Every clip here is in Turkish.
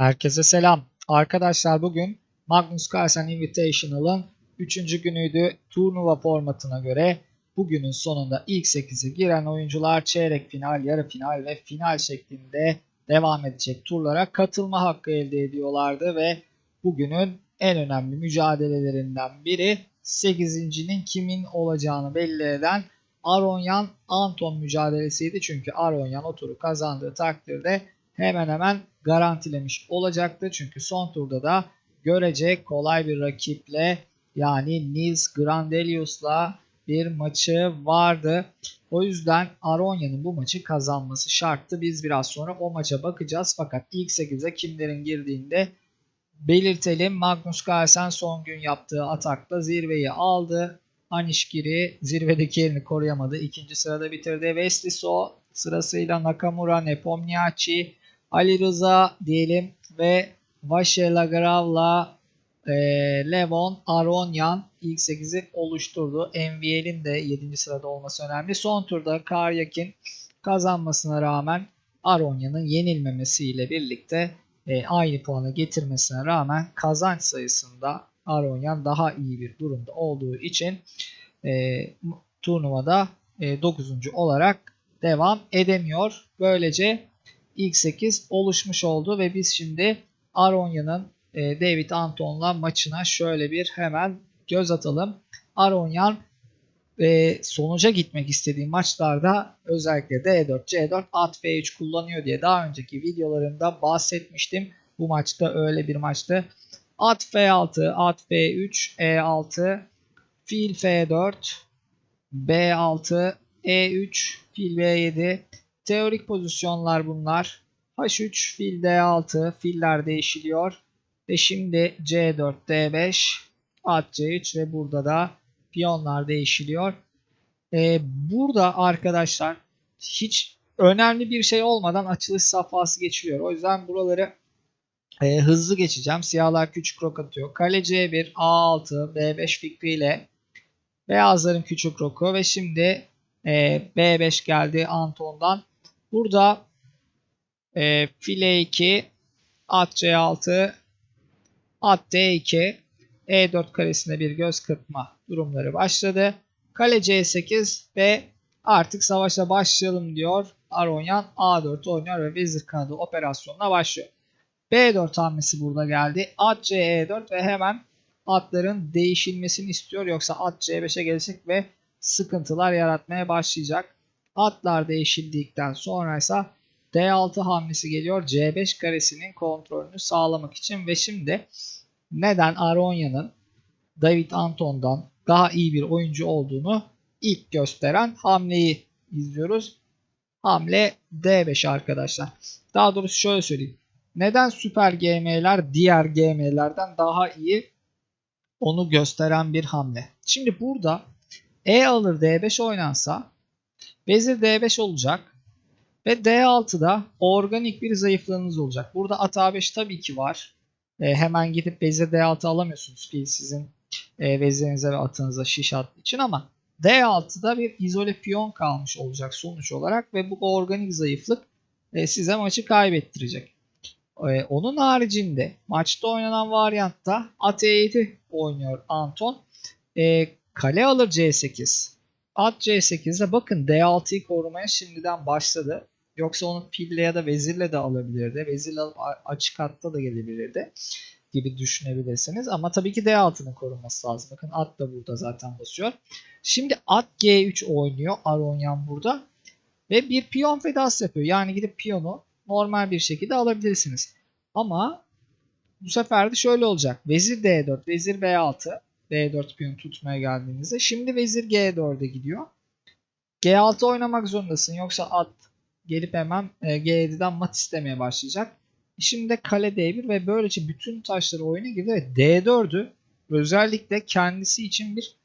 Herkese selam. Arkadaşlar bugün Magnus Carlsen Invitational'ın 3. günüydü. Turnuva formatına göre bugünün sonunda ilk 8'e giren oyuncular çeyrek final, yarı final ve final şeklinde devam edecek turlara katılma hakkı elde ediyorlardı ve bugünün en önemli mücadelelerinden biri 8.'nin kimin olacağını belli eden Aronyan Anton mücadelesiydi. Çünkü Aronyan o turu kazandığı takdirde hemen hemen garantilemiş olacaktı. Çünkü son turda da görece kolay bir rakiple yani Nils Grandelius'la bir maçı vardı. O yüzden Aronya'nın bu maçı kazanması şarttı. Biz biraz sonra o maça bakacağız. Fakat ilk 8'e kimlerin girdiğinde belirtelim. Magnus Carlsen son gün yaptığı atakla zirveyi aldı. Anishkiri zirvedeki yerini koruyamadı. İkinci sırada bitirdi. Wesley So sırasıyla Nakamura, Nepomniachtchi, Ali Rıza diyelim ve Vaşe Lagrav'la e, Levon Aronyan ilk 8'i oluşturdu. MVL'in de 7. sırada olması önemli. Son turda Karyak'in kazanmasına rağmen Aronyan'ın yenilmemesiyle birlikte e, aynı puanı getirmesine rağmen kazanç sayısında Aronyan daha iyi bir durumda olduğu için e, turnuvada e, 9. olarak devam edemiyor. Böylece ilk 8 oluşmuş oldu ve biz şimdi Aronya'nın e, David Anton'la maçına şöyle bir hemen göz atalım. Aronyan e, sonuca gitmek istediği maçlarda özellikle D4, C4, at F3 kullanıyor diye daha önceki videolarımda bahsetmiştim. Bu maçta öyle bir maçtı. At F6, at F3, E6, fil F4, B6, E3, fil B7. Teorik pozisyonlar bunlar. H3, fil D6, filler değişiliyor. Ve şimdi C4, D5, at C3 ve burada da piyonlar değişiliyor. Ee, burada arkadaşlar hiç önemli bir şey olmadan açılış safhası geçiliyor. O yüzden buraları e, hızlı geçeceğim. Siyahlar küçük rok atıyor. Kale C1, A6, B5 fikriyle beyazların küçük roku ve şimdi e, B5 geldi Anton'dan. Burada e, file 2, at C6, at D2, E4 karesine bir göz kırpma durumları başladı. Kale C8 ve artık savaşa başlayalım diyor. Aronyan A4 oynuyor ve vezir kanadı operasyonuna başlıyor. B4 hamlesi burada geldi. At C4 ve hemen atların değişilmesini istiyor. Yoksa at C5'e gelecek ve sıkıntılar yaratmaya başlayacak. Atlar değişildikten sonra ise D6 hamlesi geliyor. C5 karesinin kontrolünü sağlamak için ve şimdi neden Aronya'nın David Anton'dan daha iyi bir oyuncu olduğunu ilk gösteren hamleyi izliyoruz. Hamle D5 arkadaşlar. Daha doğrusu şöyle söyleyeyim. Neden süper GM'ler diğer GM'lerden daha iyi onu gösteren bir hamle. Şimdi burada E alır D5 oynansa vezir D5 olacak ve D6'da organik bir zayıflığınız olacak. Burada at A5 tabii ki var. E, hemen gidip vezir D6 alamıyorsunuz fil sizin e, vezirinize ve atınıza şiş attığı için ama D6'da bir izole piyon kalmış olacak sonuç olarak ve bu organik zayıflık e, size maçı kaybettirecek. E, onun haricinde maçta oynanan varyantta at E7 oynuyor Anton. E, kale alır C8. At C8'de bakın D6'yı korumaya şimdiden başladı. Yoksa onu pille ya da vezirle de alabilirdi. Vezirle alıp açık hatta da gelebilirdi gibi düşünebilirsiniz. Ama tabii ki D6'nın korunması lazım. Bakın at da burada zaten basıyor. Şimdi at G3 oynuyor Aronyan burada. Ve bir piyon fedası yapıyor. Yani gidip piyonu normal bir şekilde alabilirsiniz. Ama bu sefer de şöyle olacak. Vezir D4, vezir B6. D4 piyon tutmaya geldiğinizde. Şimdi vezir G4'e gidiyor. G6 oynamak zorundasın. Yoksa at gelip hemen e, G7'den mat istemeye başlayacak. Şimdi de kale D1 ve böylece bütün taşları oyuna girdi ve D4'ü özellikle kendisi için bir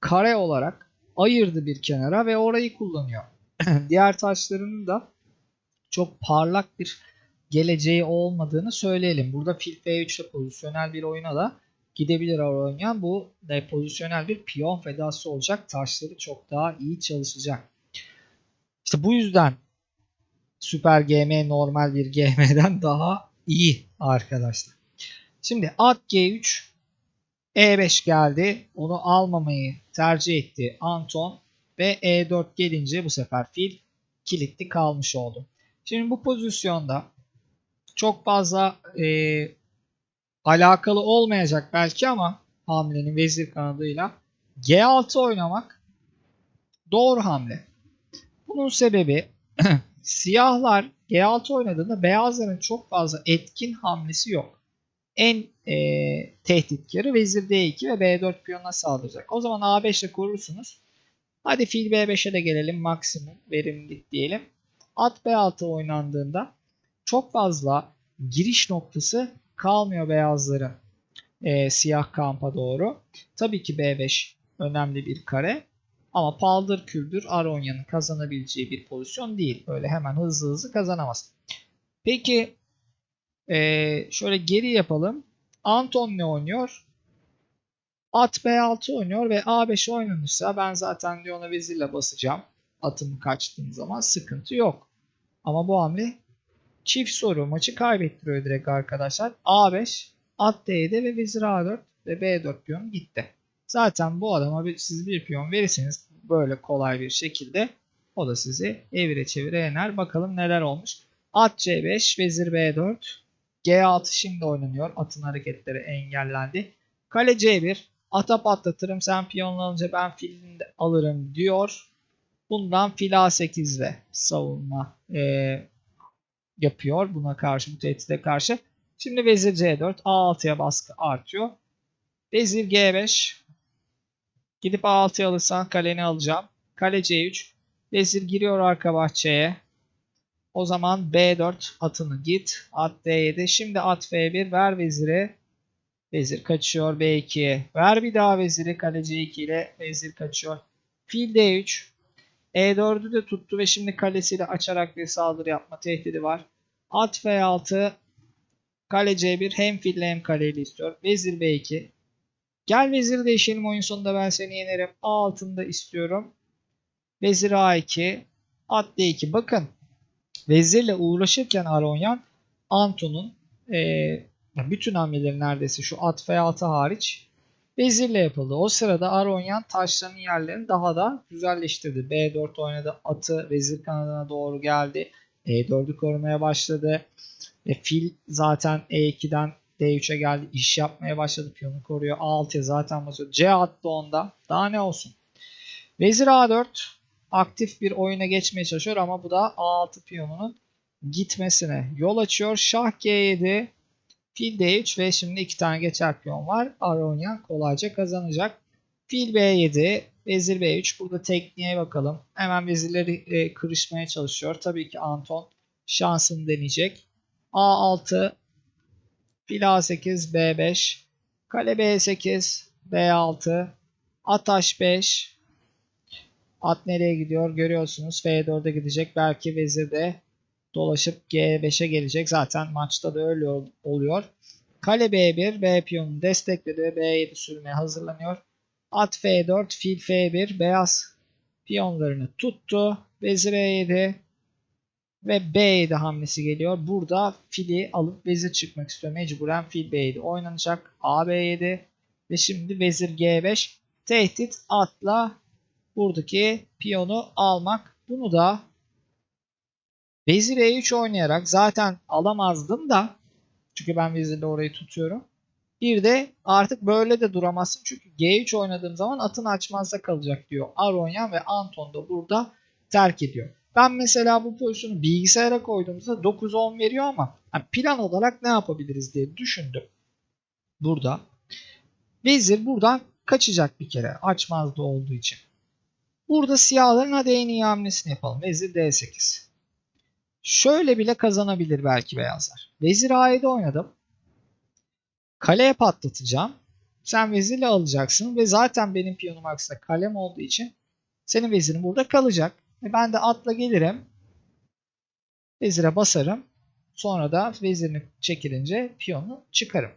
kare olarak ayırdı bir kenara ve orayı kullanıyor. Diğer taşlarının da çok parlak bir geleceği olmadığını söyleyelim. Burada fil F3 ile pozisyonel bir oyuna da gidebilir oynayan. Bu da pozisyonel bir piyon fedası olacak. Taşları çok daha iyi çalışacak. İşte bu yüzden Süper GM normal bir GM'den daha iyi arkadaşlar. Şimdi at G3 E5 geldi. Onu almamayı tercih etti Anton ve E4 gelince bu sefer fil kilitli kalmış oldu. Şimdi bu pozisyonda çok fazla e, alakalı olmayacak belki ama hamlenin vezir kanadıyla G6 oynamak doğru hamle. Bunun sebebi siyahlar G6 oynadığında beyazların çok fazla etkin hamlesi yok. En e, tehditkarı vezir D2 ve B4 piyonuna saldıracak. O zaman A5 ile korursunuz. Hadi fil B5'e de gelelim maksimum verimlilik diyelim. At B6 oynandığında çok fazla giriş noktası kalmıyor beyazların e, siyah kampa doğru. Tabii ki B5 önemli bir kare. Ama paldır küldür Aronya'nın kazanabileceği bir pozisyon değil. Öyle hemen hızlı hızlı kazanamaz. Peki ee, şöyle geri yapalım. Anton ne oynuyor? At B6 oynuyor ve A5 oynanırsa ben zaten Lyon'a vezirle basacağım. Atımı kaçtığım zaman sıkıntı yok. Ama bu hamle çift soru maçı kaybettiriyor direkt arkadaşlar. A5, at D7 ve vezir A4 ve B4 piyon gitti. Zaten bu adama bir, siz bir piyon verirseniz böyle kolay bir şekilde o da sizi evire çevire yener. Bakalım neler olmuş. At C5, vezir B4, G6 şimdi oynanıyor. Atın hareketleri engellendi. Kale C1. Ata patlatırım. Sen piyonla alınca ben filini alırım diyor. Bundan fil A8 ile savunma e, yapıyor. Buna karşı bu tehdide karşı. Şimdi vezir C4. A6'ya baskı artıyor. Vezir G5. Gidip A6'ya alırsan kaleni alacağım. Kale C3. Vezir giriyor arka bahçeye. O zaman B4 atını git. At D7. Şimdi at F1 ver veziri. Vezir kaçıyor B2'ye. Ver bir daha veziri kaleci 2 ile vezir kaçıyor. Fil D3. E4'ü de tuttu ve şimdi kalesiyle açarak bir saldırı yapma tehdidi var. At F6. Kale C1 hem fille hem kaleyle istiyor. Vezir B2. Gel vezir değişelim oyun sonunda ben seni yenerim. A altında istiyorum. Vezir A2. At D2. Bakın vezirle uğraşırken Aronyan Anton'un e, bütün hamleleri neredeyse şu at F6 hariç vezirle yapıldı. O sırada Aronyan taşların yerlerini daha da güzelleştirdi. B4 oynadı. Atı vezir kanadına doğru geldi. E4'ü korumaya başladı. E, fil zaten E2'den D3'e geldi. İş yapmaya başladı. Piyonu koruyor. A6'ya zaten basıyor. C attı onda. Daha ne olsun. Vezir A4 aktif bir oyuna geçmeye çalışıyor ama bu da A6 piyonunun gitmesine yol açıyor. Şah G7, fil D3 ve şimdi iki tane geçer piyon var. Aronyan kolayca kazanacak. Fil B7, vezir B3. Burada tekniğe bakalım. Hemen vezirleri e, kırışmaya çalışıyor. Tabii ki Anton şansını deneyecek. A6, fil A8, B5, kale B8, B6, at H5, At nereye gidiyor görüyorsunuz. F4'e gidecek. Belki vezir de dolaşıp G5'e gelecek. Zaten maçta da öyle oluyor. Kale B1. B piyonunu destekledi ve B7 sürmeye hazırlanıyor. At F4. Fil F1. Beyaz piyonlarını tuttu. Vezir E7 ve B7 hamlesi geliyor. Burada fili alıp vezir çıkmak istiyor. Mecburen fil B7 oynanacak. A B7 ve şimdi vezir G5 tehdit atla buradaki piyonu almak. Bunu da vezir e3 oynayarak zaten alamazdım da çünkü ben vezirle orayı tutuyorum. Bir de artık böyle de duramazsın. Çünkü G3 oynadığım zaman atın açmazda kalacak diyor. Aronyan ve Anton da burada terk ediyor. Ben mesela bu pozisyonu bilgisayara koyduğumuzda 9-10 veriyor ama plan olarak ne yapabiliriz diye düşündüm. Burada. Vezir buradan kaçacak bir kere açmazda olduğu için. Burada siyahların hadi en iyi hamlesini yapalım. Vezir D8. Şöyle bile kazanabilir belki beyazlar. Vezir A7 oynadım. Kaleye patlatacağım. Sen vezirle alacaksın ve zaten benim piyonum aksine kalem olduğu için senin vezirin burada kalacak. Ve ben de atla gelirim. Vezire basarım. Sonra da vezirini çekilince piyonu çıkarım.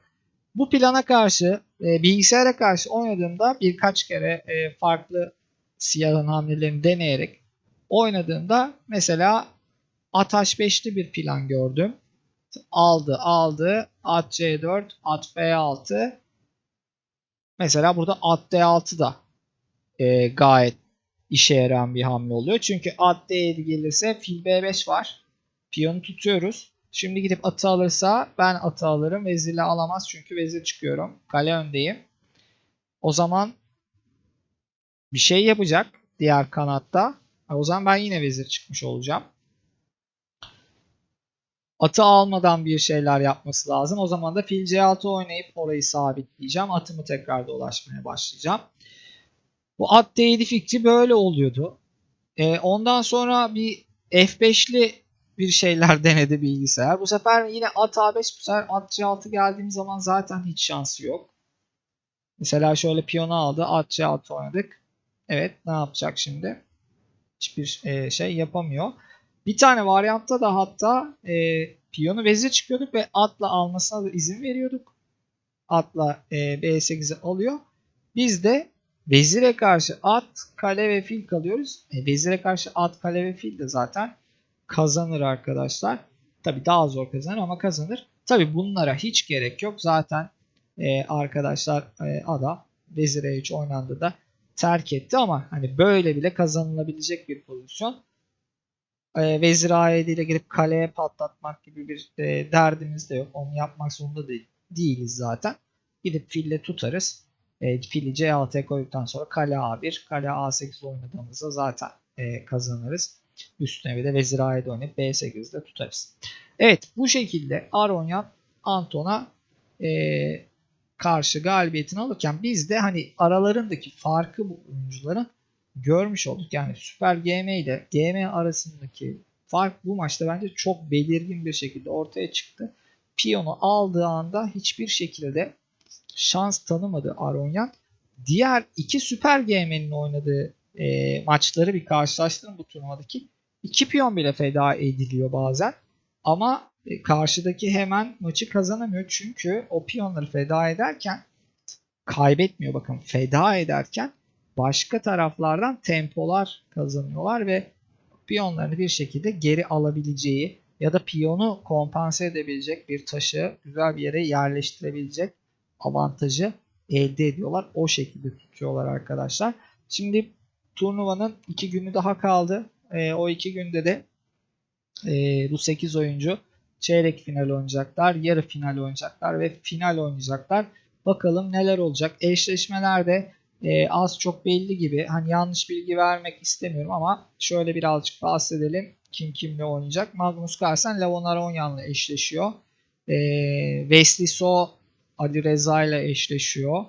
Bu plana karşı e, bilgisayara karşı oynadığımda birkaç kere e, farklı siyahın hamlelerini deneyerek oynadığımda mesela at h5'li bir plan gördüm. Aldı aldı. At C4. At B6. Mesela burada at D6 da e, gayet işe yarayan bir hamle oluyor. Çünkü at D7 gelirse fil B5 var. Piyonu tutuyoruz. Şimdi gidip atı alırsa ben atı alırım. Vezirle alamaz çünkü vezir çıkıyorum. Kale öndeyim. O zaman bir şey yapacak diğer kanatta. O zaman ben yine vezir çıkmış olacağım. Atı almadan bir şeyler yapması lazım. O zaman da fil C6 oynayıp orayı sabitleyeceğim. Atımı tekrar dolaşmaya başlayacağım. Bu at D7 fikri böyle oluyordu. Ee, ondan sonra bir F5'li bir şeyler denedi bilgisayar. Bu sefer yine at A5 bu sefer at C6 geldiğim zaman zaten hiç şansı yok. Mesela şöyle piyonu aldı. At C6 oynadık. Evet ne yapacak şimdi? Hiçbir e, şey yapamıyor. Bir tane varyantta da hatta e, piyonu vezir çıkıyorduk ve atla almasına da izin veriyorduk. Atla e, B8'i alıyor. Biz de vezire karşı at, kale ve fil kalıyoruz. E, vezire karşı at, kale ve fil de zaten kazanır arkadaşlar. Tabi daha zor kazanır ama kazanır. Tabi bunlara hiç gerek yok. Zaten e, arkadaşlar e, ada vezir E3 oynandı da terk etti ama hani böyle bile kazanılabilecek bir pozisyon. E, vezir A7 ile girip kaleye patlatmak gibi bir e, derdimiz de yok. Onu yapmak zorunda değil, değiliz zaten. Gidip fille tutarız. E, fili C6'ya koyduktan sonra kale A1, kale A8 oynadığımızda zaten e, kazanırız. Üstüne bir de vezir A7 oynayıp B8'de tutarız. Evet bu şekilde Aronyan Anton'a e, karşı galibiyetini alırken biz de hani aralarındaki farkı bu oyuncuların görmüş olduk. Yani Süper GM ile GM arasındaki fark bu maçta bence çok belirgin bir şekilde ortaya çıktı. Piyonu aldığı anda hiçbir şekilde şans tanımadı Aronyan. Diğer iki Süper GM'nin oynadığı e, maçları bir karşılaştırın bu turnuvadaki. iki piyon bile feda ediliyor bazen. Ama e, karşıdaki hemen maçı kazanamıyor. Çünkü o piyonları feda ederken kaybetmiyor. Bakın feda ederken başka taraflardan tempolar kazanıyorlar ve piyonlarını bir şekilde geri alabileceği ya da piyonu kompanse edebilecek bir taşı güzel bir yere yerleştirebilecek avantajı elde ediyorlar. O şekilde tutuyorlar arkadaşlar. Şimdi turnuvanın iki günü daha kaldı. E, o iki günde de e, bu 8 oyuncu çeyrek final oynayacaklar, yarı final oynayacaklar ve final oynayacaklar. Bakalım neler olacak. Eşleşmelerde e, az çok belli gibi. Hani yanlış bilgi vermek istemiyorum ama şöyle birazcık bahsedelim. Kim kimle oynayacak? Magnus Carlsen Levon Aronyan'la eşleşiyor. E, Wesley So Ali Reza ile eşleşiyor.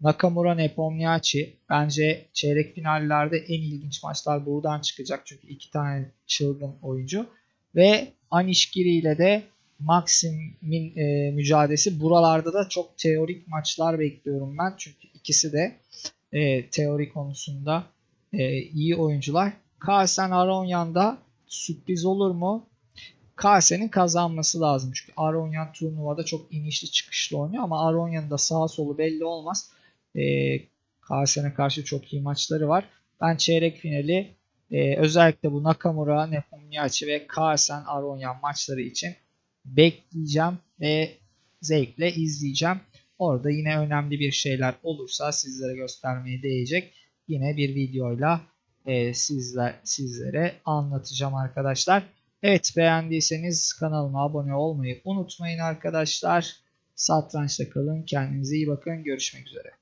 Nakamura Nepomniachtchi bence çeyrek finallerde en ilginç maçlar buradan çıkacak çünkü iki tane çılgın oyuncu ve Anishkiri ile de Maxim'in e, mücadelesi buralarda da çok teorik maçlar bekliyorum ben çünkü ikisi de e, teori konusunda e, iyi oyuncular. Carlsen Aronyan'da sürpriz olur mu? Carlsen'in kazanması lazım. Çünkü Aronyan turnuvada çok inişli çıkışlı oynuyor ama Aronyan'ın da sağ solu belli olmaz. E, Carlsen'e karşı çok iyi maçları var. Ben çeyrek finali e, özellikle bu Nakamura, Nepomniachtchi ve Carlsen Aronyan maçları için bekleyeceğim ve zevkle izleyeceğim. Orada yine önemli bir şeyler olursa sizlere göstermeye değecek yine bir videoyla e, sizler, sizlere anlatacağım arkadaşlar. Evet beğendiyseniz kanalıma abone olmayı unutmayın arkadaşlar. Satrançta kalın. Kendinize iyi bakın. Görüşmek üzere.